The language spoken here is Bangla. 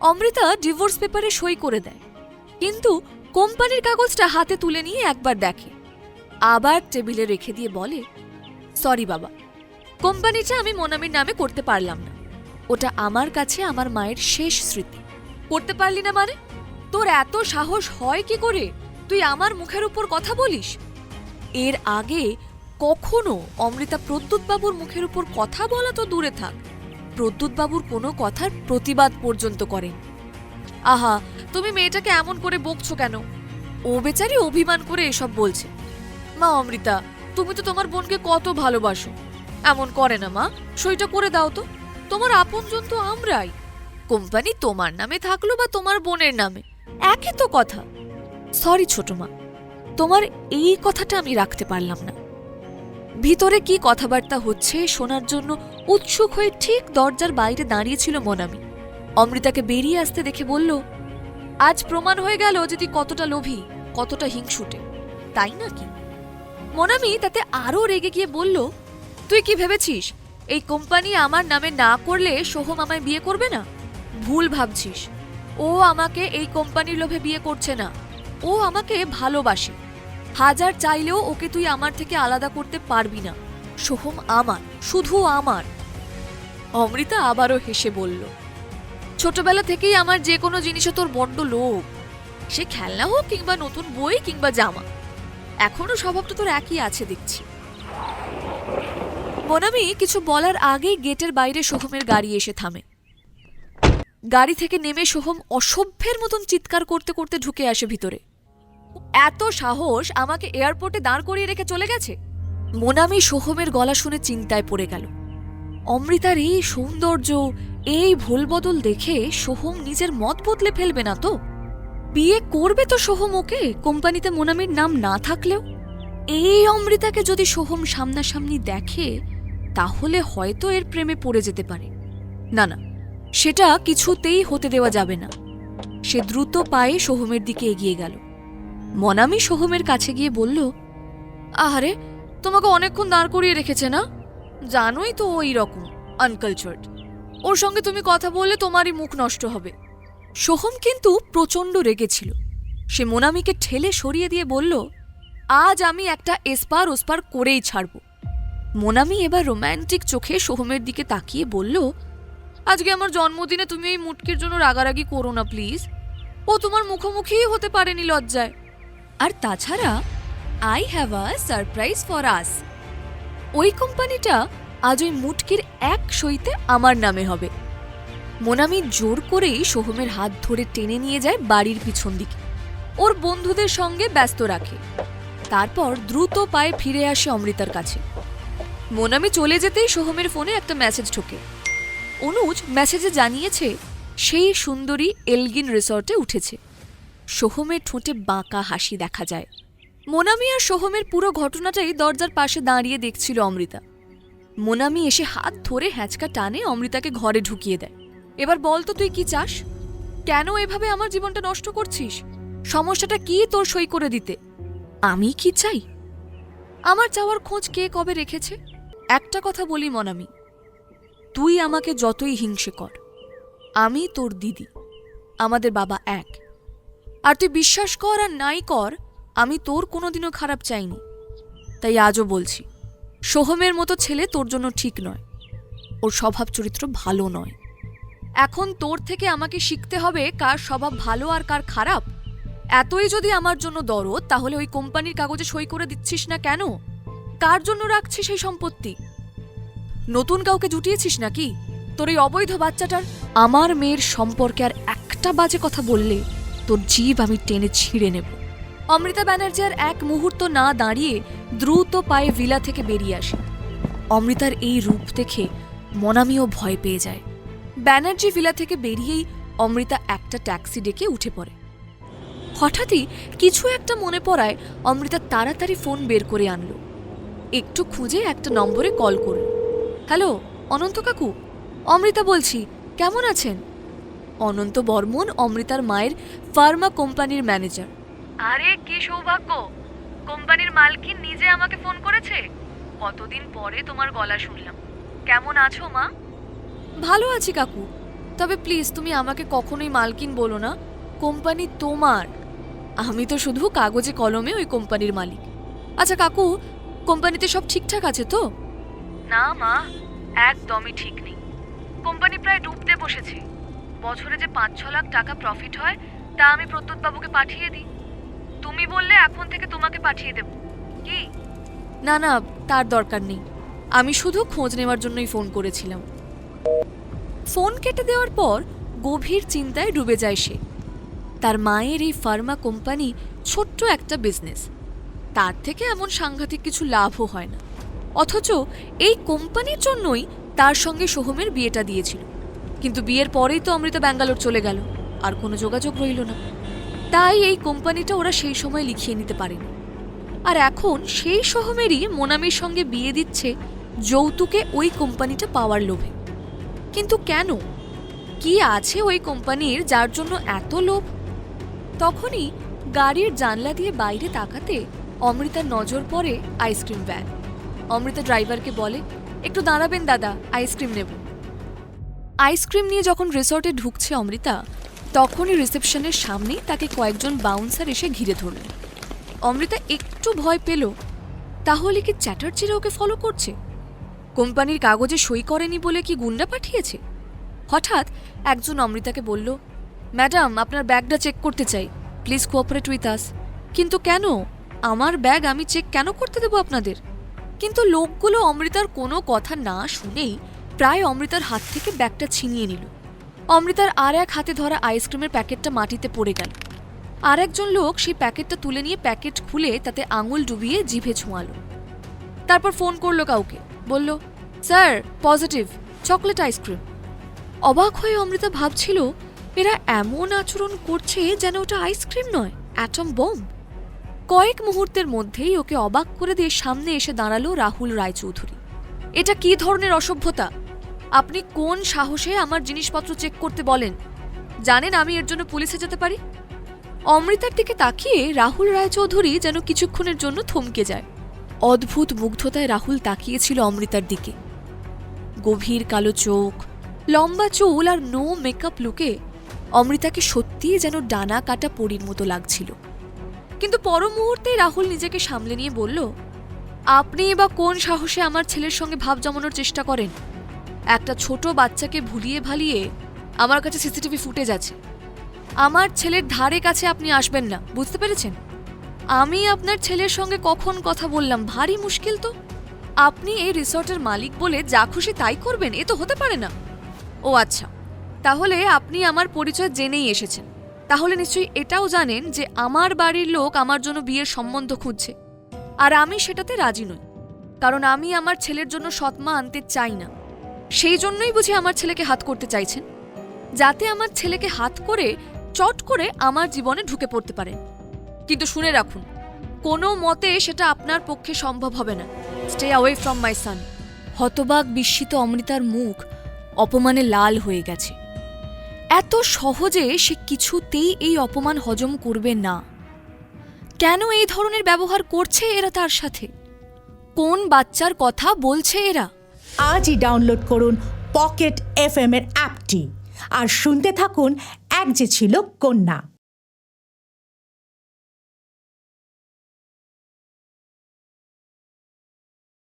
অমৃতা ডিভোর্স পেপারে সই করে দেয়। কিন্তু কোম্পানির কাগজটা হাতে তুলে নিয়ে একবার দেখে। আবার টেবিলে রেখে দিয়ে বলে, সরি বাবা, কোম্পানিটা আমি মোনামির নামে করতে পারলাম না। ওটা আমার কাছে আমার মায়ের শেষ স্মৃতি। করতে পারলি না মানে? তোর এত সাহস হয় কি করে? তুই আমার মুখের উপর কথা বলিস? এর আগে কখনো অমৃতা প্রদ্যুৎ বাবুর মুখের উপর কথা বলা তো দূরে থাক। প্রদ্যুৎ বাবুর কোনো কথার প্রতিবাদ পর্যন্ত করেন। আহা, তুমি মেয়েটাকে এমন করে বকছো কেন? ও বেচারি অভিমান করে এসব বলছে। মা অমৃতা, তুমি তো তোমার বোনকে কত ভালোবাসো। এমন করে না মা, সইটা করে দাও তো। তোমার আপনজন তো আমরাই। কোম্পানি তোমার নামে থাকল বা তোমার বোনের নামে? একই তো কথা। সরি ছোট মা, তোমার এই কথাটা আমি রাখতে পারলাম না। ভিতরে কি কথাবার্তা হচ্ছে শোনার জন্য উৎসুক হয়ে ঠিক দরজার বাইরে দাঁড়িয়েছিল মনামি। অমৃতাকে বেরিয়ে আসতে দেখে বলল, আজ প্রমাণ হয়ে গেল যে তুই কতটা লোভী, কতটা হিংসুটে। তাই নাকি? মনামি তাতে আরও রেগে গিয়ে বলল, তুই কি ভেবেছিস? এই কোম্পানি আমার নামে না করলে সোহম আমায় বিয়ে করবে না? ভুল ভাবছিস। ও আমাকে এই কোম্পানির লোভে বিয়ে করছে না। ও আমাকে ভালোবাসে। হাজার চাইলেও ওকে তুই আমার থেকে আলাদা করতে পারবি না। সোহম আমার, শুধু আমার। অমৃতা আবারও হেসে বলল, ছোটবেলা থেকেই আমার যে কোনো জিনিসে তোর বড্ড লোভ। সে খেলনা হোক কিংবা নতুন বই কিংবা জামা। এখনও স্বভাবটা তোর একই আছে দেখছি। বনামি কিছু বলার আগেই গেটের বাইরে সোহমের গাড়ি এসে থামে। গাড়ি থেকে নেমে সোহম অসভ্যের মতন চিৎকার করতে করতে ঢুকে আসে ভিতরে। এত সাহস আমাকে এয়ারপোর্টে দাঁড় করিয়ে রেখে চলে গেছে? মোনামি সোহমের গলা শুনে চিন্তায় পড়ে গেল। অমৃতার এই সৌন্দর্য, এই ভুলবদল দেখে সোহম নিজের মত বদলে ফেলবে না তো? বিয়ে করবে তো সোহম ওকে? কোম্পানিতে মোনামির নাম না থাকলেও? এই অমৃতাকে যদি সোহম সামনাসামনি দেখে, তাহলে হয়তো এর প্রেমে পড়ে যেতে পারে। না না, সেটা কিছুতেই হতে দেওয়া যাবে না। সে দ্রুত পায়ে সোহমের দিকে এগিয়ে গেল। মনামি সোহমের কাছে গিয়ে বলল, আহারে, তোমাকে অনেকক্ষণ দাঁড় করিয়ে রেখেছে না? জানোই তো ওই রকম আনকালচার্ড ওর সঙ্গে তুমি কথা বললে তোমারই মুখ নষ্ট হবে। সোহম কিন্তু প্রচণ্ড রেগেছিল সে মোনামিকে ঠেলে সরিয়ে দিয়ে বলল, আজ আমি একটা এসপার ওসপার করেই ছাড়ব। মোনামি এবার রোম্যান্টিক চোখে সোহমের দিকে তাকিয়ে বলল, আজকে আমার জন্মদিনে তুমি এই মুটকির জন্য রাগারাগি করো না, প্লিজ। ও তোমার মুখোমুখিই হতে পারেনি লজ্জায়। আর তাছাড়া I have a surprise for us ওই কোম্পানিটা আজ ওই মুটকির এক সইতে আমার নামে হবে। মোনামি জোর করেই সোহমের হাত ধরে টেনে নিয়ে যায় বাড়ির পিছন দিকে। ওর বন্ধুদের সঙ্গে ব্যস্ত রাখে। তারপর দ্রুত পায়ে ফিরে আসে অমৃতার কাছে। মোনামি চলে যেতেই সোহমের ফোনে একটা মেসেজ ঢোকে। অনুজ মেসেজে জানিয়েছে, সেই সুন্দরী এলগিন রিসর্টে উঠেছে। সোহমের ঠোঁটে বাঁকা হাসি দেখা যায়। মোনামি আর সোহমের পুরো ঘটনাটাই দরজার পাশে দাঁড়িয়ে দেখছিল অমৃতা। মোনামি এসে হাত ধরে হ্যাঁচকা টানে অমৃতাকে ঘরে ঢুকিয়ে দেয়। এবার বল তো তুই কি চাস? কেন এভাবে আমার জীবনটা নষ্ট করছিস? সমস্যাটা কি তোর সই করে দিতে? আমি কি চাই? আমার চাওয়ার খোঁজ কে কবে রেখেছে? একটা কথা বলি মনামি। তুই আমাকে যতই হিংসে কর। আমি তোর দিদি। আমাদের বাবা এক। আর তুই বিশ্বাস কর আর নাই কর, আমি তোর কোনোদিনও খারাপ চাইনি। তাই আজও বলছি, সোহমের মতো ছেলে তোর জন্য ঠিক নয়। ওর স্বভাব চরিত্র ভালো নয়। এখন তোর থেকে আমাকে শিখতে হবে কার স্বভাব ভালো আর কার খারাপ। এতই যদি আমার জন্য দরদ, তাহলে ওই কোম্পানির কাগজে সই করে দিচ্ছিস না কেন? কার জন্য রাখছিস সেই সম্পত্তি? নতুন কাউকে জুটিয়েছিস নাকি? তোর এই অবৈধ বাচ্চাটার আমার মেয়ের সম্পর্কে আর একটা বাজে কথা বললে তোর জীব আমি টেনে ছিঁড়ে নেব। অমৃতা ব্যানার্জি আর এক মুহূর্ত না দাঁড়িয়ে দ্রুত পায়ে ভিলা থেকে বেরিয়ে আসে। অমৃতার এই রূপ দেখে মনামিও ভয় পেয়ে যায়। ব্যানার্জি ভিলা থেকে বেরিয়েই অমৃতা একটা ট্যাক্সি ডেকে উঠে পড়ে। হঠাৎই কিছু একটা মনে পড়ায় অমৃতা তাড়াতাড়ি ফোন বের করে আনলো। একটু খুঁজে একটা নম্বরে কল করল। হ্যালো, অনন্ত কাকু? অমৃতা বলছি, কেমন আছেন? অনন্ত বর্মন অমৃতার মায়ের ফার্মা কোম্পানির ম্যানেজার। আরে কি সৌভাগ্য! কোম্পানির মালকিন নিজে আমাকে ফোন করেছে? কতদিন পরে তোমার গলা শুনলাম। কেমন আছো মা? ভালো আছি কাকু। তবে প্লিজ তুমি আমাকে কখনোই মালকিন বলো না। কোম্পানি তোমার। আমি তো শুধু কাগজে কলমে ওই কোম্পানির মালিক। আচ্ছা কাকু কোম্পানিতে সব ঠিকঠাক আছে তো? না মা একদমই ঠিক নেই। কোম্পানি প্রায় ডুবতে বসেছে। বছরে যে পাঁচ ছ লাখ টাকা প্রফিট হয়, তা আমি প্রত্যুৎ বাবুকে পাঠিয়ে দিই। তুমি বললে এখন থেকে তোমাকে পাঠিয়ে দেব। কি? না না, তার দরকার নেই। আমি শুধু খোঁজ নেওয়ার জন্যই ফোন করেছিলাম। ফোন কেটে দেওয়ার পর গভীর চিন্তায় ডুবে যায় সে। তার মায়ের এই ফার্মা কোম্পানি ছোট্ট একটা বিজনেস তার থেকে এমন সাংঘাতিক কিছু লাভও হয় না। অথচ এই কোম্পানির জন্যই তার সঙ্গে সোহমের বিয়েটা দিয়েছিল। কিন্তু বিয়ের পরেই তো অমৃতা ব্যাঙ্গালোর চলে গেল, আর কোনো যোগাযোগ রইল না। তাই এই কোম্পানিটা ওরা সেই সময় লিখিয়ে নিতে পারেনি। আর এখন সেই সহমেরই মোনামির সঙ্গে বিয়ে দিচ্ছে যৌতুকে ওই কোম্পানিটা পাওয়ার লোভে। কিন্তু কেন? কি আছে ওই কোম্পানির যার জন্য এত লোভ? তখনই গাড়ির জানলা দিয়ে বাইরে তাকাতে অমৃতার নজর পড়ে আইসক্রিম ভ্যান। অমৃতা ড্রাইভারকে বলে, একটু দাঁড়াবেন দাদা, আইসক্রিম নেব। আইসক্রিম নিয়ে যখন রিসর্টে ঢুকছে অমৃতা, তখনই রিসেপশনের সামনেই তাকে কয়েকজন বাউন্সার এসে ঘিরে ধরল অমৃতা একটু ভয় পেল, তাহলে কি চ্যাটার্জিরা ওকে ফলো করছে? কোম্পানির কাগজে সই করেনি বলে কি গুন্ডা পাঠিয়েছে? হঠাৎ একজন অমৃতাকে বলল, ম্যাডাম, আপনার ব্যাগটা চেক করতে চাই। প্লিজ কোঅপারেট উইথ আস কিন্তু কেন? আমার ব্যাগ আমি চেক কেন করতে দেবো আপনাদের? কিন্তু লোকগুলো অমৃতার কোনো কথা না শুনেই প্রায় অমৃতার হাত থেকে ব্যাগটা ছিনিয়ে নিল। অমৃতার আর এক হাতে ধরা আইসক্রিমের প্যাকেটটা মাটিতে পড়ে গেল। আর একজন লোক সেই প্যাকেটটা তুলে নিয়ে প্যাকেট খুলে তাতে আঙুল ডুবিয়ে জিভে ছোঁয়ালো। তারপর ফোন করল কাউকে। বলল, স্যার, পজিটিভ, চকলেট আইসক্রিম। অবাক হয়ে অমৃতা ভাবছিল, এরা এমন আচরণ করছে যেন ওটা আইসক্রিম নয়, অ্যাটম বম কয়েক মুহূর্তের মধ্যেই ওকে অবাক করে দিয়ে সামনে এসে দাঁড়াল রাহুল রায়চৌধুরী। এটা কি ধরনের অসভ্যতা? আপনি কোন সাহসে আমার জিনিসপত্র চেক করতে বলেন? জানেন আমি এর জন্য পুলিশে যেতে পারি? অমৃতার দিকে তাকিয়ে রাহুল রায়চৌধুরী যেন কিছুক্ষণের জন্য থমকে যায়। অদ্ভুত মুগ্ধতায় রাহুল তাকিয়েছিল অমৃতার দিকে। গভীর কালো চোখ, লম্বা চুল আর নো মেকআপ লুকে অমৃতাকে সত্যিই যেন ডানা কাটা পরীর মতো লাগছিল। কিন্তু পর মুহূর্তেই রাহুল নিজেকে সামলে নিয়ে বলল, আপনি বা কোন সাহসে আমার ছেলের সঙ্গে ভাব জমানোর চেষ্টা করেন? একটা ছোট বাচ্চাকে ভুলিয়ে ভালিয়ে আমার কাছে সিসিটিভি ফুটেজ আছে। আমার ছেলের ধারে কাছে আপনি আসবেন না, বুঝতে পেরেছেন? আমি আপনার ছেলের সঙ্গে কখন কথা বললাম? ভারী মুশকিল তো। আপনি এই রিসর্টের মালিক বলে যা খুশি তাই করবেন, এ তো হতে পারে না। ও আচ্ছা তাহলে আপনি আমার পরিচয় জেনেই এসেছেন। তাহলে নিশ্চয়ই এটাও জানেন যে আমার বাড়ির লোক আমার জন্য বিয়ের সম্বন্ধ খুঁজছে। আর আমি সেটাতে রাজি নই। কারণ আমি আমার ছেলের জন্য সৎমা আনতে চাই না। সেই জন্যই বুঝি আমার ছেলেকে হাত করতে চাইছেন, যাতে আমার ছেলেকে হাত করে, চট করে আমার জীবনে ঢুকে পড়তে পারেন কিন্তু শুনে রাখুন, কোনো মতে সেটা আপনার পক্ষে সম্ভব হবে না। Stay away from my son হতবাক বিস্মিত অমৃতার মুখ অপমানে লাল হয়ে গেছে। এত সহজে সে কিছুতেই এই অপমান হজম করবে না। কেন এই ধরনের ব্যবহার করছে এরা তার সাথে? কোন বাচ্চার কথা বলছে এরা? আজই ডাউনলোড করুন পকেট এফ এর অ্যাপটি। আর শুনতে থাকুন এক যে ছিল কন্যা।